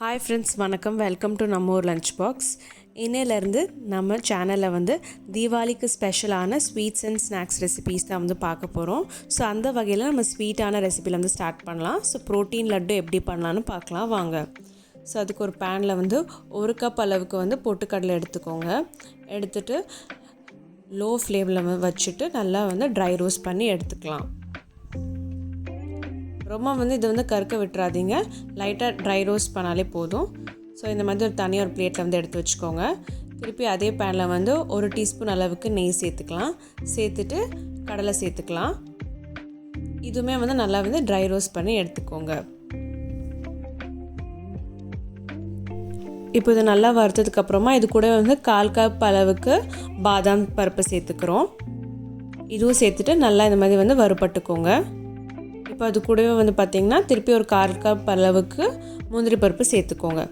Hi friends வணக்கம். Welcome to நம்ம ஊர் லஞ்ச் பாக்ஸ் இன்னையிலேருந்து நம்ம சேனலில் வந்து தீபாவளிக்கு ஸ்பெஷலான ஸ்வீட்ஸ் அண்ட் ஸ்நாக்ஸ் ரெசிபீஸ் தான் வந்து பார்க்க போகிறோம் ஸோ அந்த வகையில் நம்ம ஸ்வீட்டான ரெசிபியில் வந்து ஸ்டார்ட் பண்ணலாம். ஸோ ப்ரோட்டீன் லட்டு எப்படி பண்ணலான்னு பார்க்கலாம். வாங்க. ஸோ அதுக்கு ஒரு பேனில் வந்து ஒரு கப் அளவுக்கு வந்து பொட்டுக்கடலை எடுத்துக்கோங்க. எடுத்துட்டு லோ ஃப்ளேமில் வச்சுட்டு நல்லா வந்து ட்ரை ரோஸ்ட் பண்ணி எடுத்துக்கலாம். ரொம்ப வந்து இது வந்து கருக்க விட்டுறாதீங்க. லைட்டாக ட்ரை ரோஸ்ட் பண்ணாலே போதும். ஸோ இந்த மாதிரி ஒரு தனியாக ஒரு பிளேட்டில் வந்து எடுத்து வச்சுக்கோங்க. திருப்பி அதே பேனில் வந்து ஒரு டீஸ்பூன் அளவுக்கு நெய் சேர்த்துக்கலாம். சேர்த்துட்டு கடலை சேர்த்துக்கலாம். இதுவுமே வந்து நல்லா வந்து ட்ரை ரோஸ்ட் பண்ணி எடுத்துக்கோங்க. இப்போ இது நல்லா வறுத்ததுக்கப்புறமா இது கூட வந்து கால் கப் அளவுக்கு பாதாம் பருப்பு சேர்த்துக்கிறோம். இதுவும் சேர்த்துட்டு நல்லா இந்த மாதிரி வந்து வறுபட்டுக்கோங்க. இப்போ அது கூடவே வந்து பார்த்திங்கன்னா திருப்பி ஒரு கால் கப் அளவுக்கு முந்திரி பருப்பு சேர்த்துக்கோங்க.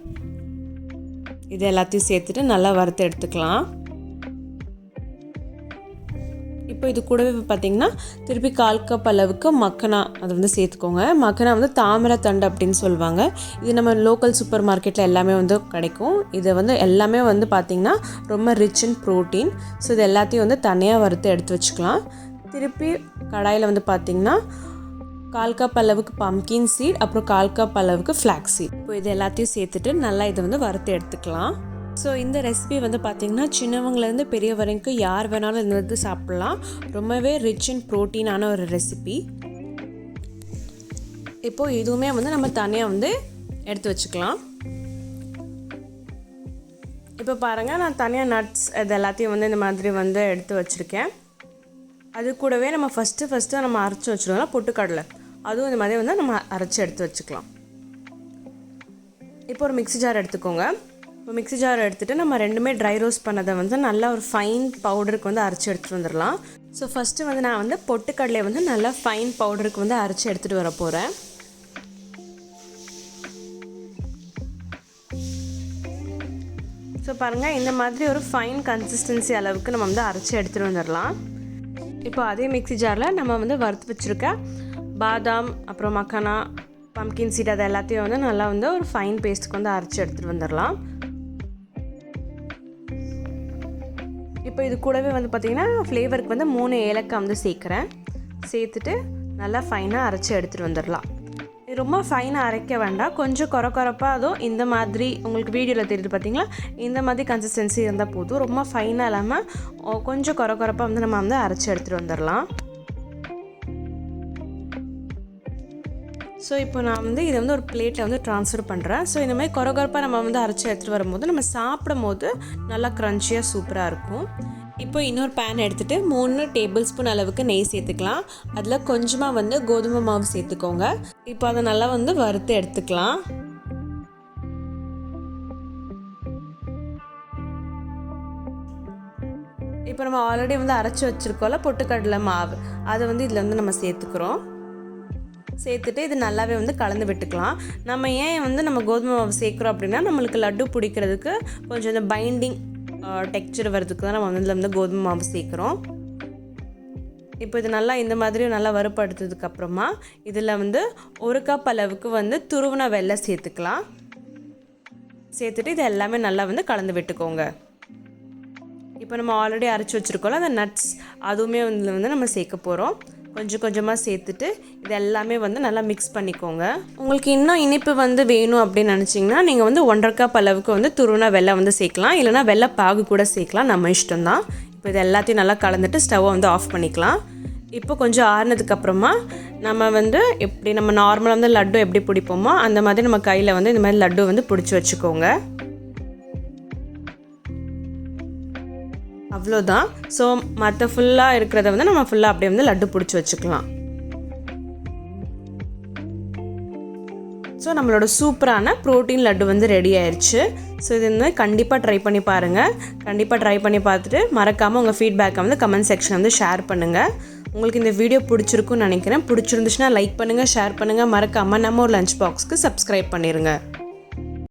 இது எல்லாத்தையும் சேர்த்துட்டு நல்லா வறுத்து எடுத்துக்கலாம். இப்போ இது கூடவே பார்த்திங்கன்னா திருப்பி கால் கப் அளவுக்கு மக்கனா அதை வந்து சேர்த்துக்கோங்க. மக்கனா வந்து தாமரை தண்டு அப்படின்னு சொல்லுவாங்க. இது நம்ம லோக்கல் சூப்பர் மார்க்கெட்டில் எல்லாமே வந்து கிடைக்கும். இது வந்து எல்லாமே வந்து பார்த்திங்கன்னா ரொம்ப ரிச் இன் ப்ரோட்டீன் ஸோ இது எல்லாத்தையும் வந்து தனியாக வறுத்து எடுத்து வச்சுக்கலாம். திருப்பி கடாயில் வந்து பார்த்திங்கன்னா கால் கப் அளவுக்கு பம்கின் சீட் அப்புறம் கால் கப் அளவுக்கு ஃப்ளாக் சீட் இப்போ இது எல்லாத்தையும் சேர்த்துட்டு நல்லா இதை வந்து வறுத்து எடுத்துக்கலாம். ஸோ இந்த ரெசிபி வந்து பார்த்திங்கன்னா சின்னவங்கலேருந்து பெரிய வரைக்கும் யார் வேணாலும் இந்த வந்து சாப்பிட்லாம். ரொம்பவே ரிச் அண்ட் ப்ரோட்டீனான ஒரு ரெசிபி இப்போது இதுவுமே வந்து நம்ம தனியாக வந்து எடுத்து வச்சுக்கலாம். இப்போ பாருங்கள் நான் தனியாக நட்ஸ் இது எல்லாத்தையும் வந்து இந்த மாதிரி வந்து எடுத்து வச்சுருக்கேன். அது கூடவே நம்ம ஃபஸ்ட்டு ஃபஸ்ட்டு நம்ம அரைச்சி வச்சுருவோம்ல பொட்டுக்கடலை. அதுவும் இந்த மாதிரி வந்து நம்ம அரைச்சி எடுத்து வச்சுக்கலாம். இப்போ ஒரு மிக்ஸி ஜார் எடுத்துக்கோங்க. இப்போ மிக்ஸி ஜார் எடுத்துகிட்டு நம்ம ரெண்டுமே ட்ரை ரோஸ்ட் பண்ணதை வந்து நல்லா ஒரு ஃபைன் பவுடருக்கு வந்து அரைச்சி எடுத்துகிட்டு வந்துடலாம். ஸோ ஃபஸ்ட்டு வந்து நான் வந்து பொட்டுக்கடலையை வந்து நல்லா ஃபைன் பவுடருக்கு வந்து அரைச்சி எடுத்துகிட்டு வர போகிறேன் ஸோ பாருங்கள் இந்த மாதிரி ஒரு ஃபைன் கன்சிஸ்டன்சி அளவுக்கு நம்ம வந்து அரைச்சி எடுத்துகிட்டு வந்துடலாம். இப்போ அதே மிக்ஸி ஜாரில் நம்ம வந்து வறுத்து வச்சுருக்க பாதாம் அப்புறம் மக்கானா பம்கின் சீட் அது எல்லாத்தையும் வந்து நல்லா வந்து ஒரு ஃபைன் பேஸ்ட்டுக்கு வந்து அரைச்சி எடுத்துகிட்டு வந்துடலாம் இப்போ இது கூடவே வந்து பார்த்திங்கன்னா ஃப்ளேவருக்கு வந்து மூணு ஏலக்காய் வந்து சேர்க்குறேன். சேர்த்துட்டு நல்லா ஃபைனாக அரைச்சி எடுத்துகிட்டு வந்துடலாம் இது ரொம்ப ஃபைனாக அரைக்க வேண்டாம். கொஞ்சம் குறை குறைப்பாக அதுவும் இந்த மாதிரி உங்களுக்கு வீடியோவில் தெரியுது பார்த்தீங்களா இந்த மாதிரி கன்சிஸ்டன்சி இருந்தால் போதும். ரொம்ப ஃபைனாக இல்லாமல் கொஞ்சம் குறை குறைப்பாக வந்து நம்ம வந்து அரைச்சி எடுத்துகிட்டு வந்துடலாம் ஸோ இப்போ நான் வந்து இதை வந்து ஒரு பிளேட்டில் வந்து ட்ரான்ஸ்ஃபர் பண்ணுறேன் ஸோ இந்த மாதிரி கொரகொரப்பாக நம்ம வந்து அரைச்சி எடுத்துகிட்டு வரும்போது நம்ம சாப்பிடும் போது நல்லா க்ரன்ச்சியாக சூப்பராக இருக்கும். இப்போ இன்னொரு பேன் எடுத்துகிட்டு மூணு டேபிள் ஸ்பூன் அளவுக்கு நெய் சேர்த்துக்கலாம். அதில் கொஞ்சமாக வந்து கோதுமை மாவு சேர்த்துக்கோங்க. இப்போ அதை நல்லா வந்து வறுத்து எடுத்துக்கலாம். இப்போ நம்ம ஆல்ரெடி வந்து அரைச்சி வச்சுருக்கோம்ல பொட்டுக்கடலை மாவு. அதை வந்து இதில் வந்து நம்ம சேர்த்துக்கிறோம். சேர்த்துட்டு இது நல்லாவே வந்து கலந்து விட்டுக்கலாம். நம்ம ஏன் வந்து நம்ம கோதுமை மாவு சேர்க்குறோம் அப்படின்னா நம்மளுக்கு லட்டு பிடிக்கிறதுக்கு கொஞ்சம் இந்த பைண்டிங் டெக்ஸ்சர் வர்றதுக்கு தான் நம்ம வந்து இதில் வந்து கோதுமை மாவு சேர்க்குறோம். இப்போ இது நல்லா இந்த மாதிரி நல்லா வறுப்படுத்ததுக்கப்புறமா இதில் வந்து ஒரு கப் அளவுக்கு வந்து துருவன வெள்ளை சேர்த்துக்கலாம். சேர்த்துட்டு இது எல்லாமே நல்லா வந்து கலந்து விட்டுக்கோங்க. இப்போ நம்ம ஆல்ரெடி அரைச்சி வச்சுருக்கோம்ல அந்த நட்ஸ் அதுவுமே வந்து வந்து நம்ம சேர்க்க போகிறோம் கொஞ்சம் கொஞ்சமாக சேர்த்துட்டு இது எல்லாமே வந்து நல்லா மிக்ஸ் பண்ணிக்கோங்க. உங்களுக்கு இன்னும் இனிப்பு வந்து வேணும் அப்படின்னு நினச்சிங்கன்னா நீங்கள் வந்து ஒன்றரை கப் அளவுக்கு வந்து துருவனா வெள்ளை வந்து சேர்க்கலாம். இல்லைனா வெள்ளை பாகு கூட சேர்க்கலாம். நம்ம இஷ்டம்தான். இப்போ இது எல்லாத்தையும் நல்லா கலந்துட்டு ஸ்டவ்வை வந்து ஆஃப் பண்ணிக்கலாம். இப்போ கொஞ்சம் ஆறுனதுக்கப்புறமா நம்ம வந்து எப்படி நம்ம நார்மலாக வந்து லட்டு எப்படி பிடிப்போமோ அந்த மாதிரி நம்ம கையில் வந்து இந்த மாதிரி லட்டு வந்து பிடிச்சி வச்சுக்கோங்க. அவ்வளோதான். ஸோ மற்ற ஃபுல்லாக இருக்கிறத வந்து நம்ம ஃபுல்லாக அப்படியே வந்து லட்டு பிடிச்சி வச்சுக்கலாம். ஸோ நம்மளோட சூப்பரான ப்ரோட்டீன் லட்டு வந்து ரெடி ஆயிடுச்சு ஸோ இது வந்து கண்டிப்பாக ட்ரை பண்ணி பாருங்கள் கண்டிப்பாக ட்ரை பண்ணி பார்த்துட்டு மறக்காமல் உங்கள் ஃபீட்பேக்கை வந்து கமெண்ட் செக்ஷன் வந்து ஷேர் பண்ணுங்கள் உங்களுக்கு இந்த வீடியோ பிடிச்சிருக்குன்னு நினைக்கிறேன். பிடிச்சிருந்துச்சுன்னா லைக் பண்ணுங்கள் ஷேர் பண்ணுங்கள் மறக்காமல் நம்ம ஒரு லஞ்ச் பாக்ஸ்க்கு சப்ஸ்கிரைப் பண்ணிடுங்க